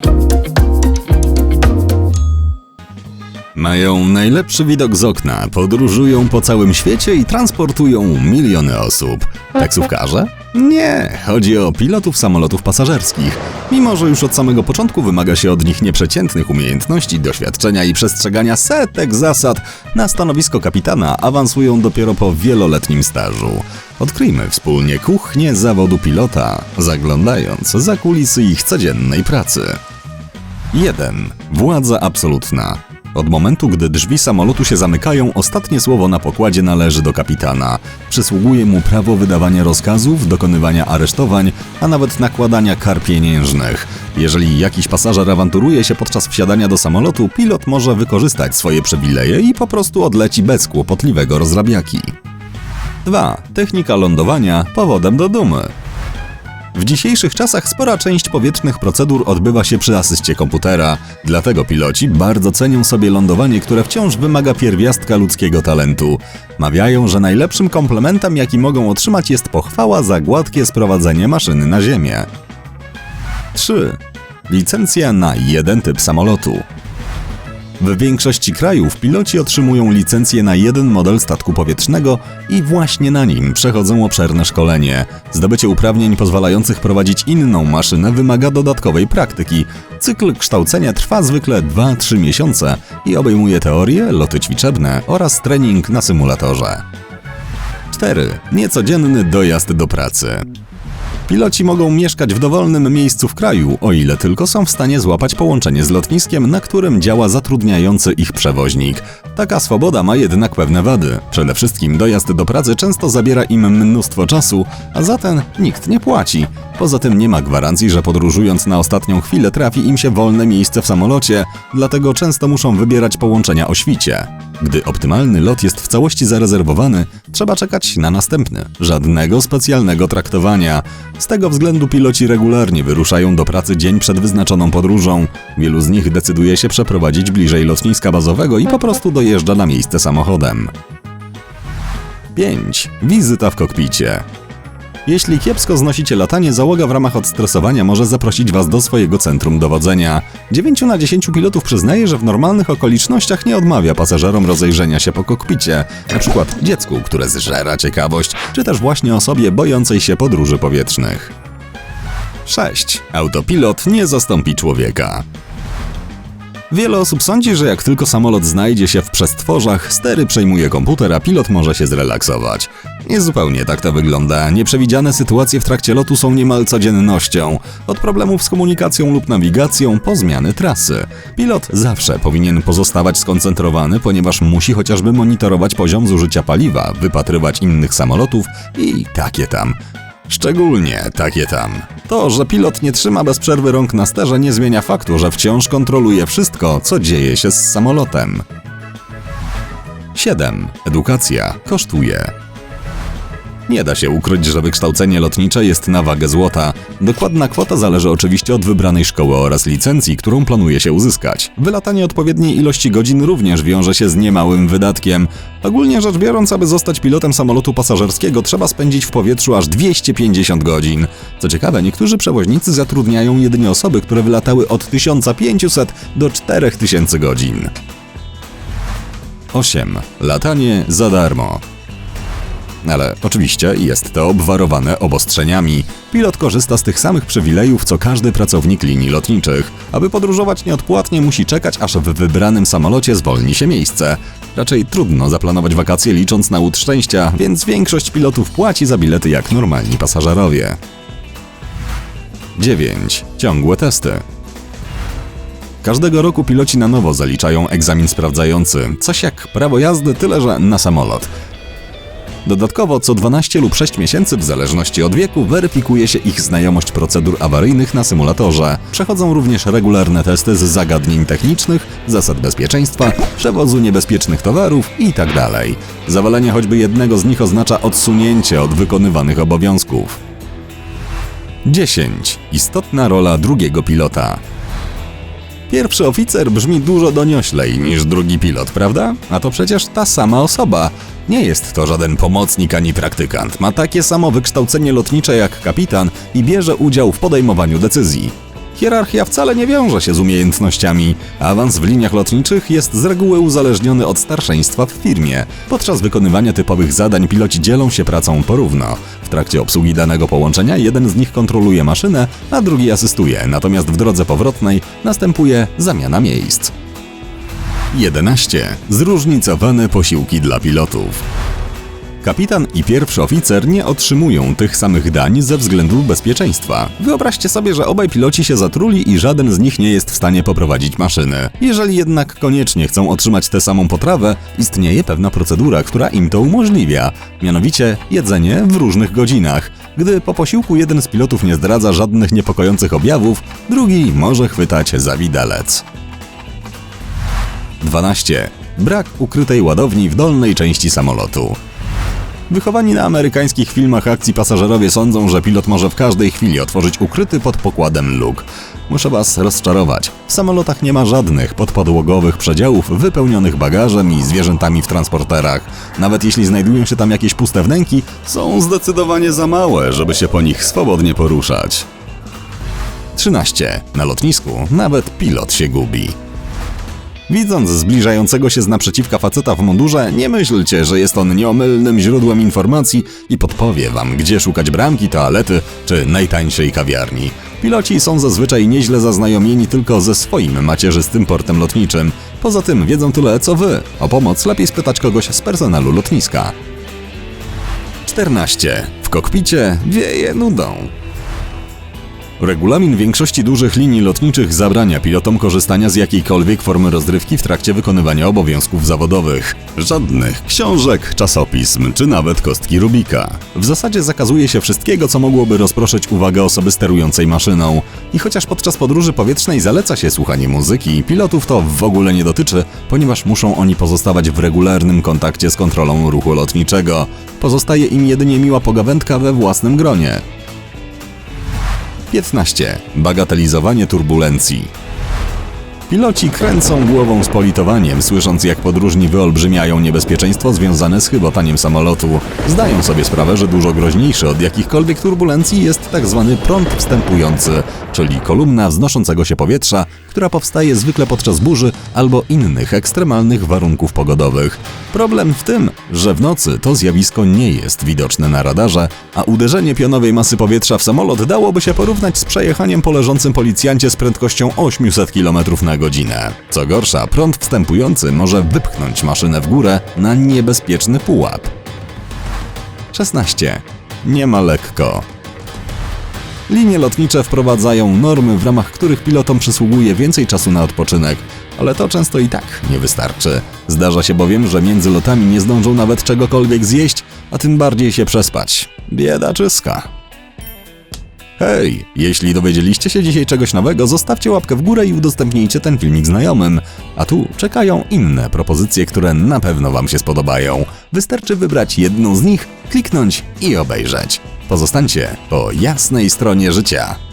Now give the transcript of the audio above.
Thank you Mają najlepszy widok z okna, podróżują po całym świecie i transportują miliony osób. Taksówkarze? Nie, chodzi o pilotów samolotów pasażerskich. Mimo, że już od samego początku wymaga się od nich nieprzeciętnych umiejętności, doświadczenia i przestrzegania setek zasad, na stanowisko kapitana awansują dopiero po wieloletnim stażu. Odkryjmy wspólnie kuchnię zawodu pilota, zaglądając za kulisy ich codziennej pracy. 1. Władza absolutna. Od momentu, gdy drzwi samolotu się zamykają, ostatnie słowo na pokładzie należy do kapitana. Przysługuje mu prawo wydawania rozkazów, dokonywania aresztowań, a nawet nakładania kar pieniężnych. Jeżeli jakiś pasażer awanturuje się podczas wsiadania do samolotu, pilot może wykorzystać swoje przywileje i po prostu odleci bez kłopotliwego rozrabiaki. 2. Technika lądowania powodem do dumy. W dzisiejszych czasach spora część powietrznych procedur odbywa się przy asyście komputera, dlatego piloci bardzo cenią sobie lądowanie, które wciąż wymaga pierwiastka ludzkiego talentu. Mawiają, że najlepszym komplementem, jaki mogą otrzymać, jest pochwała za gładkie sprowadzenie maszyny na ziemię. 3. Licencja na jeden typ samolotu. W większości krajów piloci otrzymują licencję na jeden model statku powietrznego i właśnie na nim przechodzą obszerne szkolenie. Zdobycie uprawnień pozwalających prowadzić inną maszynę wymaga dodatkowej praktyki. Cykl kształcenia trwa zwykle 2-3 miesiące i obejmuje teorię, loty ćwiczebne oraz trening na symulatorze. 4. Niecodzienny dojazd do pracy. Piloci mogą mieszkać w dowolnym miejscu w kraju, o ile tylko są w stanie złapać połączenie z lotniskiem, na którym działa zatrudniający ich przewoźnik. Taka swoboda ma jednak pewne wady. Przede wszystkim dojazd do pracy często zabiera im mnóstwo czasu, a za ten nikt nie płaci. Poza tym nie ma gwarancji, że podróżując na ostatnią chwilę trafi im się wolne miejsce w samolocie, dlatego często muszą wybierać połączenia o świcie. Gdy optymalny lot jest w całości zarezerwowany, trzeba czekać na następny. Żadnego specjalnego traktowania. Z tego względu piloci regularnie wyruszają do pracy dzień przed wyznaczoną podróżą. Wielu z nich decyduje się przeprowadzić bliżej lotniska bazowego i po prostu dojeżdża na miejsce samochodem. 5. Wizyta w kokpicie. Jeśli kiepsko znosicie latanie, załoga w ramach odstresowania może zaprosić Was do swojego centrum dowodzenia. 9 na 10 pilotów przyznaje, że w normalnych okolicznościach nie odmawia pasażerom rozejrzenia się po kokpicie, przykład dziecku, które zżera ciekawość, czy też właśnie osobie bojącej się podróży powietrznych. 6. Autopilot nie zastąpi człowieka. Wiele osób sądzi, że jak tylko samolot znajdzie się w przestworzach, stery przejmuje komputer, a pilot może się zrelaksować. Nie zupełnie tak to wygląda. Nieprzewidziane sytuacje w trakcie lotu są niemal codziennością. Od problemów z komunikacją lub nawigacją po zmiany trasy. Pilot zawsze powinien pozostawać skoncentrowany, ponieważ musi chociażby monitorować poziom zużycia paliwa, wypatrywać innych samolotów i takie tam. Szczególnie takie tam. To, że pilot nie trzyma bez przerwy rąk na sterze nie zmienia faktu, że wciąż kontroluje wszystko, co dzieje się z samolotem. 7. Edukacja kosztuje. Nie da się ukryć, że wykształcenie lotnicze jest na wagę złota. Dokładna kwota zależy oczywiście od wybranej szkoły oraz licencji, którą planuje się uzyskać. Wylatanie odpowiedniej ilości godzin również wiąże się z niemałym wydatkiem. Ogólnie rzecz biorąc, aby zostać pilotem samolotu pasażerskiego, trzeba spędzić w powietrzu aż 250 godzin. Co ciekawe, niektórzy przewoźnicy zatrudniają jedynie osoby, które wylatały od 1500 do 4000 godzin. 8. Latanie za darmo. Ale oczywiście jest to obwarowane obostrzeniami. Pilot korzysta z tych samych przywilejów co każdy pracownik linii lotniczych. Aby podróżować nieodpłatnie musi czekać aż w wybranym samolocie zwolni się miejsce. Raczej trudno zaplanować wakacje licząc na łód szczęścia, więc większość pilotów płaci za bilety jak normalni pasażerowie. 9. Ciągłe testy. Każdego roku piloci na nowo zaliczają egzamin sprawdzający. Coś jak prawo jazdy, tyle że na samolot. Dodatkowo co 12 lub 6 miesięcy, w zależności od wieku, weryfikuje się ich znajomość procedur awaryjnych na symulatorze. Przechodzą również regularne testy z zagadnień technicznych, zasad bezpieczeństwa, przewozu niebezpiecznych towarów itd. Zawalenie choćby jednego z nich oznacza odsunięcie od wykonywanych obowiązków. 10. Istotna rola drugiego pilota. Pierwszy oficer brzmi dużo donioślej niż drugi pilot, prawda? A to przecież ta sama osoba. Nie jest to żaden pomocnik ani praktykant. Ma takie samo wykształcenie lotnicze jak kapitan i bierze udział w podejmowaniu decyzji. Hierarchia wcale nie wiąże się z umiejętnościami. Awans w liniach lotniczych jest z reguły uzależniony od starszeństwa w firmie. Podczas wykonywania typowych zadań piloci dzielą się pracą porówno. W trakcie obsługi danego połączenia jeden z nich kontroluje maszynę, a drugi asystuje, natomiast w drodze powrotnej następuje zamiana miejsc. 11. Zróżnicowane posiłki dla pilotów. Kapitan i pierwszy oficer nie otrzymują tych samych dań ze względu bezpieczeństwa. Wyobraźcie sobie, że obaj piloci się zatruli i żaden z nich nie jest w stanie poprowadzić maszyny. Jeżeli jednak koniecznie chcą otrzymać tę samą potrawę, istnieje pewna procedura, która im to umożliwia. Mianowicie jedzenie w różnych godzinach. Gdy po posiłku jeden z pilotów nie zdradza żadnych niepokojących objawów, drugi może chwytać za widelec. 12. Brak ukrytej ładowni w dolnej części samolotu. Wychowani na amerykańskich filmach akcji pasażerowie sądzą, że pilot może w każdej chwili otworzyć ukryty pod pokładem luk. Muszę was rozczarować. W samolotach nie ma żadnych podpodłogowych przedziałów wypełnionych bagażem i zwierzętami w transporterach. Nawet jeśli znajdują się tam jakieś puste wnęki, są zdecydowanie za małe, żeby się po nich swobodnie poruszać. 13. Na lotnisku nawet pilot się gubi. Widząc zbliżającego się z naprzeciwka faceta w mundurze, nie myślcie, że jest on nieomylnym źródłem informacji i podpowie wam, gdzie szukać bramki, toalety czy najtańszej kawiarni. Piloci są zazwyczaj nieźle zaznajomieni tylko ze swoim macierzystym portem lotniczym. Poza tym wiedzą tyle co wy. O pomoc lepiej spytać kogoś z personelu lotniska. 14. W kokpicie wieje nudą. Regulamin większości dużych linii lotniczych zabrania pilotom korzystania z jakiejkolwiek formy rozrywki w trakcie wykonywania obowiązków zawodowych. Żadnych książek, czasopism czy nawet kostki Rubika. W zasadzie zakazuje się wszystkiego, co mogłoby rozproszyć uwagę osoby sterującej maszyną. I chociaż podczas podróży powietrznej zaleca się słuchanie muzyki, pilotów to w ogóle nie dotyczy, ponieważ muszą oni pozostawać w regularnym kontakcie z kontrolą ruchu lotniczego. Pozostaje im jedynie miła pogawędka we własnym gronie. 15. Bagatelizowanie turbulencji. Piloci kręcą głową z politowaniem, słysząc jak podróżni wyolbrzymiają niebezpieczeństwo związane z chybotaniem samolotu. Zdają sobie sprawę, że dużo groźniejszy od jakichkolwiek turbulencji jest tak zwany prąd wstępujący, czyli kolumna wznoszącego się powietrza, która powstaje zwykle podczas burzy albo innych ekstremalnych warunków pogodowych. Problem w tym, że w nocy to zjawisko nie jest widoczne na radarze, a uderzenie pionowej masy powietrza w samolot dałoby się porównać z przejechaniem po leżącym policjancie z prędkością 800 km na godzinę. Co gorsza, prąd wstępujący może wypchnąć maszynę w górę na niebezpieczny pułap. 16. Nie ma lekko. Linie lotnicze wprowadzają normy, w ramach których pilotom przysługuje więcej czasu na odpoczynek, ale to często i tak nie wystarczy. Zdarza się bowiem, że między lotami nie zdążą nawet czegokolwiek zjeść, a tym bardziej się przespać. Biedaczyska. Hej, jeśli dowiedzieliście się dzisiaj czegoś nowego, zostawcie łapkę w górę i udostępnijcie ten filmik znajomym. A tu czekają inne propozycje, które na pewno Wam się spodobają. Wystarczy wybrać jedną z nich, kliknąć i obejrzeć. Pozostańcie po jasnej stronie życia.